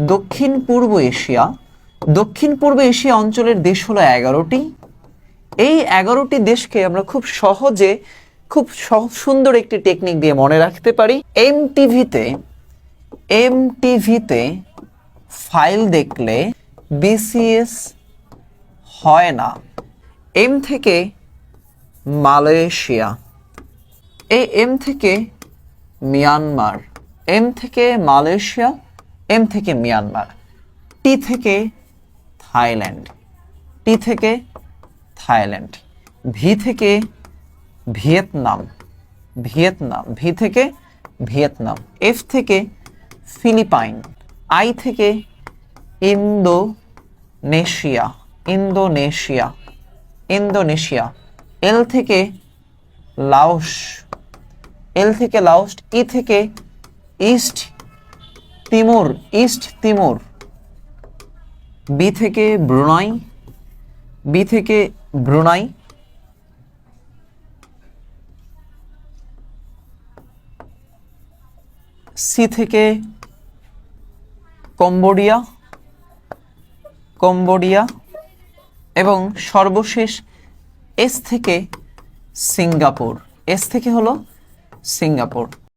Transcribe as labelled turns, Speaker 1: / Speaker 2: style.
Speaker 1: দক্ষিণ পূর্ব এশিয়া। দক্ষিণ পূর্ব এশিয়া অঞ্চলের দেশ হলো এগারোটি। এই এগারোটি দেশকে আমরা খুব সহজে, খুব সুন্দর একটি টেকনিক দিয়ে মনে রাখতে পারি। এম টিভিতে এম টিভিতে ফাইল দেখলে বিসিএস হয় না। এম থেকে মালয়েশিয়া। এই এম থেকে মিয়ানমার। এম থেকে মালয়েশিয়া। এম থেকে মিয়ানমার, টি থেকে থাইল্যান্ড, টি থেকে থাইল্যান্ড, ভি থেকে ভিয়েতনাম ভিয়েতনাম, ভি থেকে ভিয়েতনাম, এফ থেকে ফিলিপাইন, আই থেকে ইন্দোনেশিয়া ইন্দোনেশিয়া ইন্দোনেশিয়া, এল থেকে লাওস, এল থেকে লাওস, ই থেকে East Timor, East Timor. B থেকে ব্রুনাই, বি থেকে ব্রুনাই। সি থেকে কম্বোডিয়া কম্বোডিয়া এবং সর্বশেষ এস থেকে সিঙ্গাপুর। এস থেকে হলো সিঙ্গাপুর।